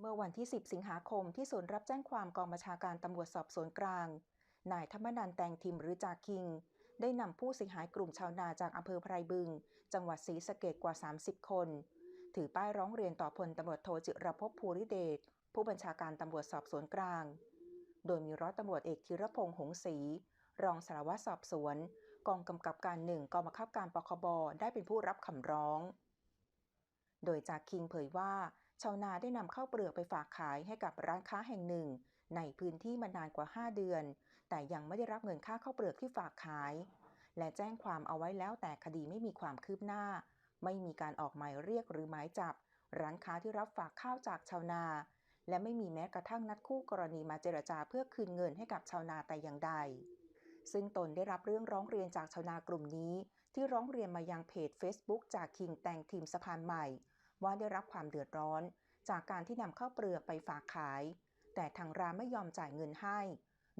เมื่อวันที่ 10 สิงหาคมที่ศูนย์รับแจ้งความกองบัญชาการตำรวจสอบสวนกลาง นายธรรมนันแตงทิมหรือจาคิง ได้นำผู้เสียหายกลุ่มชาวนาจากอำเภอไพรบึง จังหวัดศรีสะเกดกว่า 30 คน ถือป้ายร้องเรียนต่อพลตำรวจโทจิรภพภูริเดช ผู้บัญชาการตำรวจสอบสวนกลาง โดยมีร้อยตำรวจเอกธีรพงษ์หงศรีรองสารวัตรสอบสวน กองกำกับการหนึ่งกองบังคับการปคบได้เป็นผู้รับคำร้อง โดยจากคิงเผยว่า ชาวนาได้นำข้าวเปลือกไปฝากขายให้กับร้านค้าแห่งหนึ่ง ในพื้นที่มานานกว่า 5 เดือน แต่ยังไม่ได้รับเงินค่าข้าวเปลือกที่ฝากขาย และแจ้งความเอาไว้แล้วแต่คดีไม่มีความคืบหน้า ไม่มีการออกหมายเรียกหรือหมายจับ ร้านค้าที่รับฝากข้าวจากชาวนา และไม่มีแม้กระทั่งนัดคู่กรณีมาเจรจาเพื่อคืนเงินให้กับชาวนาแต่อย่างใด ซึ่งตนได้รับเรื่องร้องเรียนจากชาวนากลุ่มนี้ ที่ร้องเรียนมายังเพจ Facebook จากคิงแตงทีมสะพานใหม่ ว่าได้รับความเดือดร้อน จากการที่นำข้าวเปลือกไปฝากขาย แต่ทางร้านไม่ยอมจ่ายเงินให้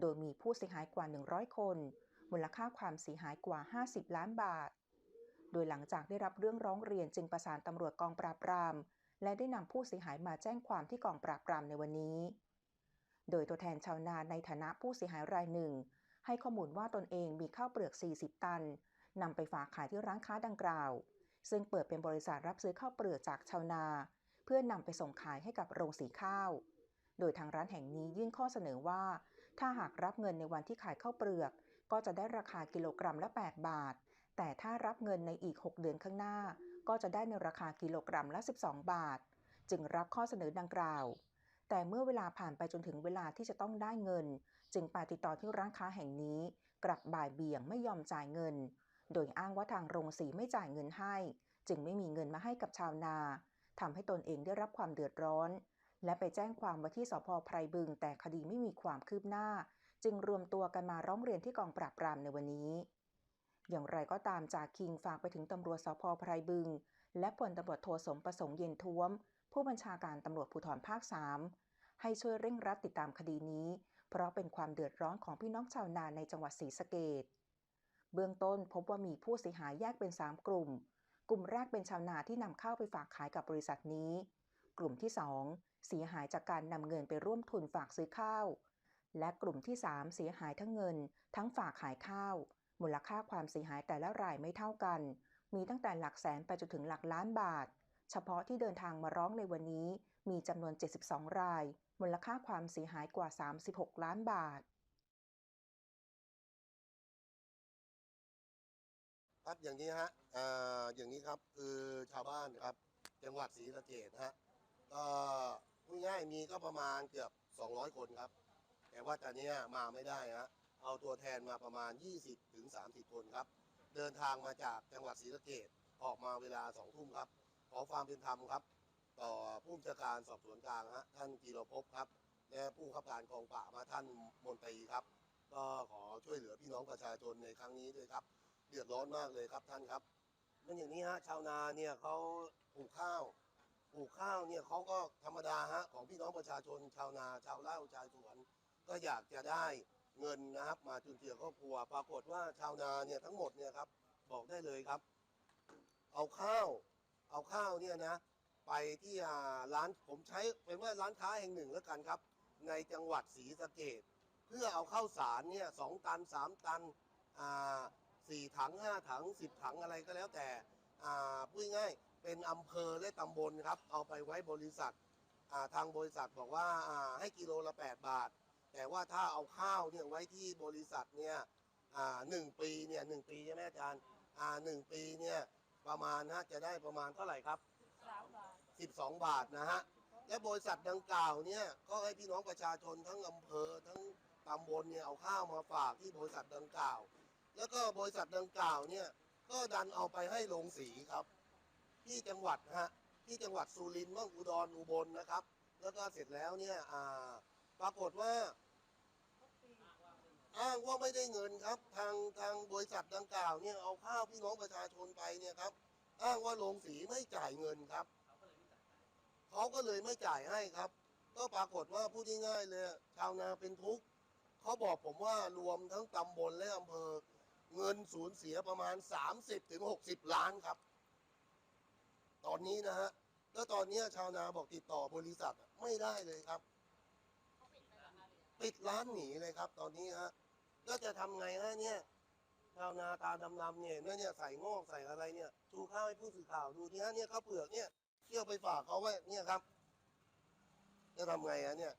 โดยมีผู้เสียหายกว่า 100 คน มูลค่าความเสียหายกว่า 50 ล้านบาท โดยหลังจากได้รับเรื่องร้องเรียนจึงประสานตำรวจกองปราบปราม และได้นำผู้เสียหายมาแจ้งความที่กองปราบปรามในวันนี้ โดยตัวแทนชาวนาในฐานะผู้เสียหายรายหนึ่ง ให้ข้อมูลว่าตนเองมีข้าวเปลือก 40 ตันนำไปฝากขายที่ร้านค้าดังกล่าว ซึ่งเปิดเป็นบริษัทรับซื้อข้าวเปลือกจากชาวนา เพื่อนนำไปส่งขายให้กับโรงสีข้าว โดยทางร้านแห่งนี้ยื่นข้อเสนอว่า ถ้าหากรับเงินในวันที่ขายข้าวเปลือก ก็จะได้ราคากิโลกรัมละ 8 บาท แต่ถ้ารับเงินในอีก 6 เดือนข้างหน้า ก็จะได้ในราคากิโลกรัมละ 12 บาท จึงรับข้อเสนอดังกล่าวแต่เมื่อเวลาผ่านไปจนถึงเวลาที่จะต้องได้เงิน จึงไปติดต่อที่ร้านค้าแห่งนี้ กลับบ่ายเบี่ยงไม่ยอมจ่ายเงิน โดยอ้างว่าทางโรงสีไม่จ่ายเงินให้ จึงไม่มีเงินมาให้กับชาวนาทำให้ตนเองได้รับความเดือดร้อน และไปแจ้งความว่าที่สพไพรบึง แต่คดีไม่มีความคืบหน้า จึงรวมตัวกันมาร้องเรียนที่กองปราบปรามในวันนี้ อย่างไรก็ตามจากคิงฝากไปถึงตำรวจสพไพรบึง และพลตำรวจโทสมประสงค์เย็นท้วม ผู้บัญชาการตำรวจภูธรภาค3ให้ช่วยเร่งรัดติดตามคดีนี้ เพราะเป็นความเดือดร้อนของพี่น้องชาวนาในจังหวัดศรีสะเกด เบื้องต้นพบว่ามีผู้เสียหายแยกเป็น 3 กลุ่ม กลุ่มแรกเป็นชาวนาที่นำข้าวไปฝากขายกับบริษัทนี้ กลุ่มที่ 2 เสียหายจากการนำเงินไปร่วมทุนฝากซื้อข้าว และกลุ่มที่ 3 เสียหายทั้งเงิน ทั้งฝากขายข้าว มูลค่าความเสียหายแต่ละรายไม่เท่ากัน มีตั้งแต่หลักแสนไปจนถึงหลักล้านบาท เฉพาะที่เดินทางมาร้องในวันนี้ มีจำนวน 72 ราย มูลค่าความเสียหายกว่า 36 ล้านบาท ครับอย่างนี้ฮะเอ่ออย่างนี้ครับคือชาวบ้านครับ จังหวัดศรีสะเกษฮะก็พูดง่ายๆมีก็ประมาณเกือบ 200 คนครับ แต่ว่าตอนเนี้ยมาไม่ได้ฮะเอาตัวแทนมาประมาณ 20ถึง30 คนครับ เดินทางมาจากจังหวัดศรีสะเกษออกมาเวลา2ทุ่มครับ ขอความเป็นธรรมครับ ต่อผู้บัญชาการสอบสวนกลางฮะท่านกีรภพครับ และผู้ขับการกองป่ามาท่านมนตรีครับ ก็ขอช่วยเหลือพี่น้องประชาชนในครั้งนี้ด้วยครับ เดือดร้อนมากเลยครับท่านครับมันอย่างนี้ฮะชาวนาเนี่ยเขาปลูกข้าวปลูกข้าวเนี่ยเขาก็ธรรมดาฮะของพี่น้องประชาชน ชาวนาชาวไร่ชาวสวน ก็อยากจะได้เงินนะครับ มาจุนเจือครอบครัว ปรากฏว่าชาวนาเนี่ยทั้งหมดเนี่ยครับบอกได้เลยครับ เอาข้าว เอาข้าวเนี่ยนะ ไปที่ร้านผมใช้เป็นว่าร้านค้าแห่งหนึ่งแล้วกันครับ ในจังหวัดศรีสะเกดเพื่อเอาข้าวสารเนี่ยสองตันสามตันอ่า สี่ถังห้าถังสิบถังอะไรก็แล้วแต่พูดง่ายเป็นอำเภอและตำบลครับ เอาไปไว้บริษัททางบริษัทบอกว่าให้กิโลละ 8 บาท แต่ว่าถ้าเอาข้าวเนี่ยไว้ที่บริษัทเนี่ยหนึ่งปีเนี่ยหนึ่งปีใช่ไหมอาจารย์หนึ่งปีเนี่ยประมาณฮะจะได้ประมาณเท่าไหร่ครับ12บาทนะฮะและบริษัทดังกล่าวเนี่ยก็ให้พี่น้องประชาชนทั้งอำเภอทั้งตำบลเนี่ยเอาข้าวมาฝากที่บริษัทดังกล่าว แล้วก็บริษัทดังกล่าวเนี่ย ก็ดันเอาไปให้โรงสีครับ ที่จังหวัดฮะที่จังหวัดสุรินทร์บ้างอุดรอุบลนะครับ แล้วก็เสร็จแล้วเนี่ยอ่าปรากฏว่า อ้างว่าไม่ได้เงินครับ ทางทางบริษัทดังกล่าวเนี่ยเอาข้าวพี่น้องประชาชนไปเนี่ยครับ อ้างว่าโรงสีไม่จ่ายเงินครับเขาก็เลยไม่จ่ายให้ครับ ก็ปรากฏว่าพูดง่ายๆเลยชาวนาเป็นทุกข์เขาบอกผมว่ารวมทั้งตำบลและอำเภอ งินสูญเสียประมาณ 30-60ถึง60ล้านครับ ตอนนี้นะฮะ แล้วตอนนี้ชาวนาบอกติดต่อบริษัทไม่ได้เลยครับ ปิดร้านหนีเลยครับ ตอนนี้ฮะ แล้วจะทำไงฮะเนี่ย ชาวนาตาดำๆเนี่ยเนี่ยใส่งอกใส่อะไรเนี่ยดูข้าวให้ผู้สื่อข่าวดูทีฮะเนี่ยข้าวเปลือกเนี่ยเที่ยวไปฝากเขาไว้เนี่ยครับ จะทำไงฮะเนี่ย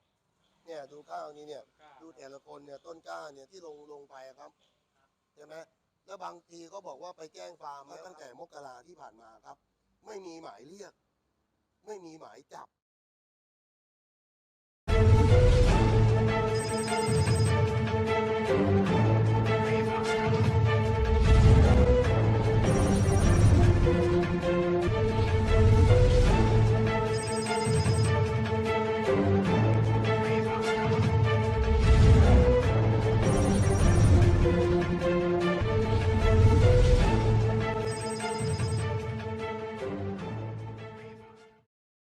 เนี่ยดูข้าวนี้เนี่ย ดูแต่ละคนเนี่ยต้นกล้าเนี่ยที่ลงลงไปครับ ใช่ไหมแล้วบางทีก็บอกว่าไปแจ้งความมาตั้งแต่มกราที่ผ่านมาครับ ไม่มีหมายเรียก ไม่มีหมายจับ